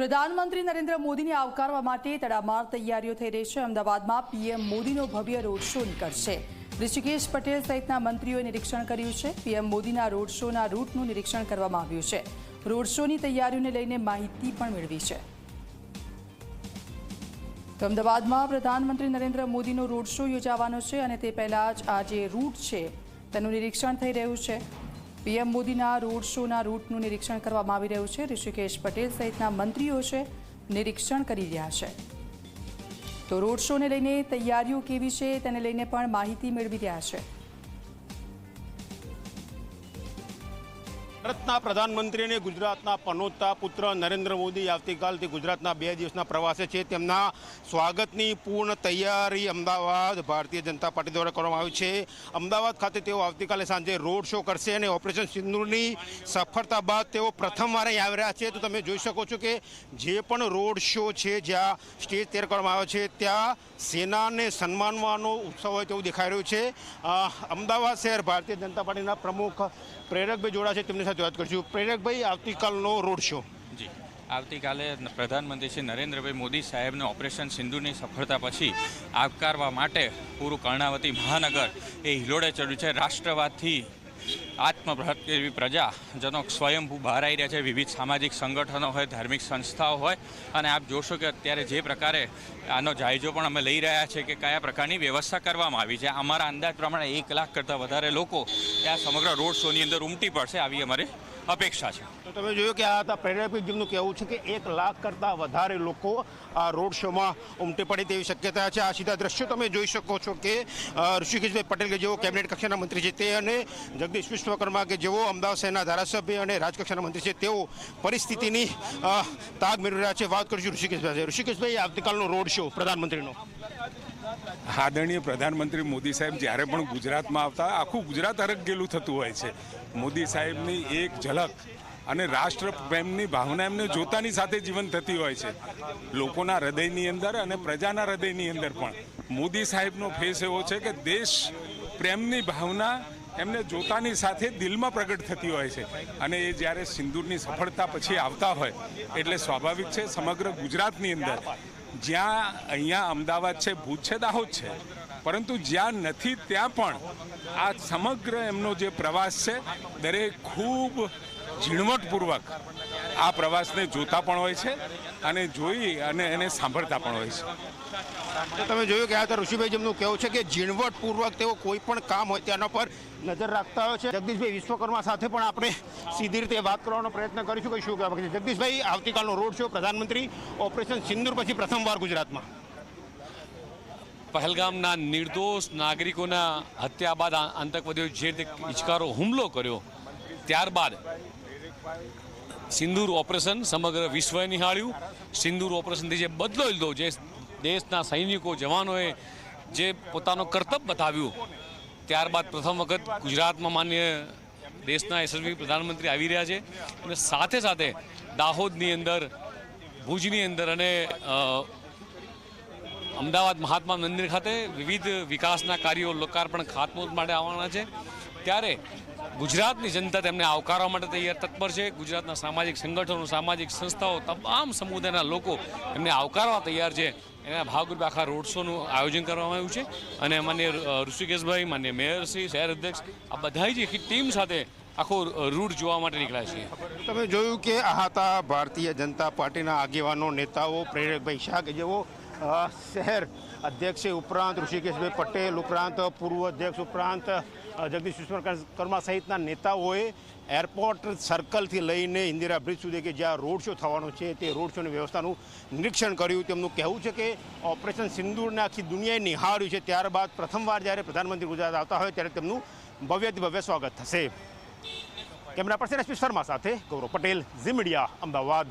પ્રધાનમંત્રી નરેન્દ્ર મોદીને આવકારવા માટે તડામાર તૈયારીઓ થઈ રહી છે. અમદાવાદમાં પીએમ મોદીનો ભવ્ય રોડ શો નીકળશે. ઋષિકેશ પટેલ સહિતના મંત્રીઓએ નિરીક્ષણ કર્યું છે. પીએમ મોદીના રોડ શોના રૂટનું નિરીક્ષણ કરવામાં આવ્યું છે. રોડ શોની તૈયારીઓને લઈને માહિતી પણ મેળવી છે. અમદાવાદમાં પ્રધાનમંત્રી નરેન્દ્ર મોદીનો રોડ શો યોજાવાનો છે અને તે પહેલાં જ આ જે રૂટ છે, તેનું નિરીક્ષણ થઈ રહ્યું છે. પીએમ મોદીના રોડ શોના રૂટનું નિરીક્ષણ કરવામાં આવી રહ્યું છે. ઋષિકેશ પટેલ સહિતના મંત્રીઓ છે, નિરીક્ષણ કરી રહ્યા છે. તો રોડ શોને લઈને તૈયારીઓ કેવી છે, તેને લઈને પણ માહિતી મેળવી રહ્યા છે. ભારતના પ્રધાનમંત્રી અને ગુજરાતના પનોતા પુત્ર નરેન્દ્ર મોદી આવતીકાલથી ગુજરાતના બે દિવસના પ્રવાસે છે. તેમના સ્વાગતની પૂર્ણ તૈયારી અમદાવાદ ભારતીય જનતા પાર્ટી દ્વારા કરવામાં આવી છે. અમદાવાદ ખાતે તેઓ આવતીકાલે સાંજે રોડ શો કરશે અને ઓપરેશન સિંદુરની સફળતા બાદ તેઓ પ્રથમવાર અહીં આવી રહ્યા છે. તો તમે જોઈ શકો છો કે જે પણ રોડ શો છે, જ્યાં સ્ટેજ તૈયાર કરવામાં આવ્યો છે, ત્યાં સેનાને સન્માનવાનો ઉત્સવ હોય તેવું દેખાઈ રહ્યું છે. અમદાવાદ શહેર ભારતીય જનતા પાર્ટીના પ્રમુખ પ્રેરકભાઈ જોડા છે. તેમની સાથે વાત કરીશું. પ્રેરકભાઈ, આવતીકાલનો રોડ શો જી. આવતીકાલે પ્રધાનમંત્રી શ્રી નરેન્દ્રભાઈ મોદી સાહેબને ઓપરેશન સિંધુની સફળતા પછી આવકારવા માટે પૂરું કર્ણાવતી મહાનગર એ હિલોડે ચડ્યું છે. રાષ્ટ્રવાદથી આત્મભ્રત એવી પ્રજા પ્રજાજનો સ્વયંભૂ બહાર આવી રહ્યા છે, વિવિધ સામાજિક સંગઠનો હોય, ધાર્મિક સંસ્થાઓ હોય. અને આપ જોશો કે અત્યારે જે પ્રકારે આનો જાયજો પણ અમે લઈ રહ્યા છે કે કયા પ્રકારની વ્યવસ્થા કરવામાં આવી છે. અમારા અંદાજ પ્રમાણે એક લાખ કરતાં વધારે લોકો આ સમગ્ર રોડ શોની અંદર ઉમટી પડશે આવી અમારી અપેક્ષા છે. તો તમે જોયું કે આ હતા પ્રેરકભાઈ જેમનું કહેવું છે કે એક લાખ કરતાં વધારે લોકો આ રોડ શોમાં ઉમટી પડે તેવી શક્યતા છે. આ સીધા દ્રશ્યો તમે જોઈ શકો છો કે ઋષિકેશભાઈ પટેલ કે જેઓ કેબિનેટ કક્ષાના મંત્રી છે તે અને જગદીશ વિશ્વકર્મા કે જેઓ અમદાવાદ શહેરના ધારાસભ્ય અને રાજકક્ષાના મંત્રી છે, તેઓ પરિસ્થિતિની તાગ મેળવી રહ્યા છે. વાત કરીશું ઋષિકેશભાઈ. ઋષિકેશભાઈ, આવતીકાલનો રોડ શો પ્રધાનમંત્રીનો. આદરણીય પ્રધાનમંત્રી મોદી સાહેબ, જ્યારે પણ ગુજરાતમાં આવતા, આખું ગુજરાત અરગેલું થતું હોય છે. મોદી સાહેબની એક ઝલક અને રાષ્ટ્ર પ્રેમની ભાવના એમને જોતાની સાથે જીવન થતી હોય છે. લોકોના હૃદયની અંદર અને પ્રજાના હૃદયની અંદર પણ. મોદી સાહેબનો ફેસ એવો છે કે દેશ પ્રેમની ભાવના એમને જોતાની સાથે દિલમાં પ્રગટ થતી હોય છે. અને એ જ્યારે સિંદૂરની સફળતા પછી આવતા હોય, એટલે સ્વાભાવિક છે સમગ્ર ગુજરાતની અંદર જ્યાં અહીંયા અમદાવાદ છે, ભૂજ છે, દાહોદ છે, પરંતુ જ્યાં નથી ત્યાં પણ આ સમગ્ર એમનો જે પ્રવાસ છે, દરેક ખૂબ ઝીણવટપૂર્વક આ પ્રવાસને જોતા પણ હોય છે અને જોઈ અને એને સાંભળતા પણ હોય છે. તો તમે જોયું કે આ તો ઋષિભાઈ જેમનું કહેવું છે કે ઝીણવટપૂર્વક તેઓ કોઈ પણ કામ હોય તેના પર નજર રાખતા હોય છે. જગદીશભાઈ વિશ્વકર્મા સાથે પણ આપણે સીધી રીતે વાત કરવાનો પ્રયત્ન કરીશું. કે શું કહેવા છે જગદીશભાઈ, આવતીકાલનો રોડ શો પ્રધાનમંત્રી ઓપરેશન સિંદુર પછી પ્રથમવાર ગુજરાતમાં. પહેલગામના નિર્દોષ નાગરિકોના હત્યા બાદ આતંકવાદીઓએ આતંકવાદીઓ જે રીતે ઇચકારો હુમલો કર્યો, ત્યારબાદ સિંદૂર ઓપરેશન સમગ્ર વિશ્વએ નિહાળ્યું. સિંદૂર ઓપરેશનથી જે બદલો લીધો, જે દેશના સૈનિકો, જવાનોએ જે પોતાનો કર્તવ્ય બતાવ્યું, ત્યારબાદ પ્રથમ વખત ગુજરાતમાં માન્ય દેશના યશસ્વી પ્રધાનમંત્રી આવી રહ્યા છે અને સાથે સાથે દાહોદની અંદર, ભુજની અંદર અને અમદાવાદ મહાત્મા મંદિર ખાતે વિવિધ વિકાસના કાર્યો લોકાર્પણ ખાતમુહૂર્ત માટે આવવાના છે. ત્યારે ગુજરાતની જનતા તેમને આવકારવા માટે તૈયાર તત્પર છે. ગુજરાતના સામાજિક સંગઠનો, સામાજિક સંસ્થાઓ, તમામ સમુદાયના લોકો એમને આવકારવા તૈયાર છે. એના ભાગરૂપે આખા રોડ શોનું આયોજન કરવામાં આવ્યું છે. અને માન્ય ઋષિકેશભાઈ, માન્ય મેયરશ્રી શહેર અધ્યક્ષ, આ બધા જ ટીમ સાથે આખો રૂટ જોવા માટે નીકળ્યા છીએ. તમે જોયું કે આ હતા ભારતીય જનતા પાર્ટીના આગેવાનો, નેતાઓ, પ્રેરકભાઈ શાહ કે શહેર અધ્યક્ષ ઉપરાંત ઋષિકેશભાઈ પટેલ, ઉપરાંત પૂર્વ અધ્યક્ષ ઉપરાંત જગદીશ વિશ્વકર્મા સહિતના નેતાઓએ એરપોર્ટ સર્કલથી લઈને ઇન્દિરા બ્રિજ સુધી કે જ્યાં રોડ શો થવાનો છે તે રોડ શોની વ્યવસ્થાનું નિરીક્ષણ કર્યું. તેમનું કહેવું છે કે ઓપરેશન સિંદૂરને આખી દુનિયાએ નિહાળ્યું છે. ત્યારબાદ પ્રથમવાર જ્યારે પ્રધાનમંત્રી ગુજરાત આવતા હોય ત્યારે તેમનું ભવ્યથી ભવ્ય સ્વાગત થશે. કેમેરા પર્સન એસપી શર્મા સાથે ગૌરવ પટેલ, ઝી મીડિયા, અમદાવાદ.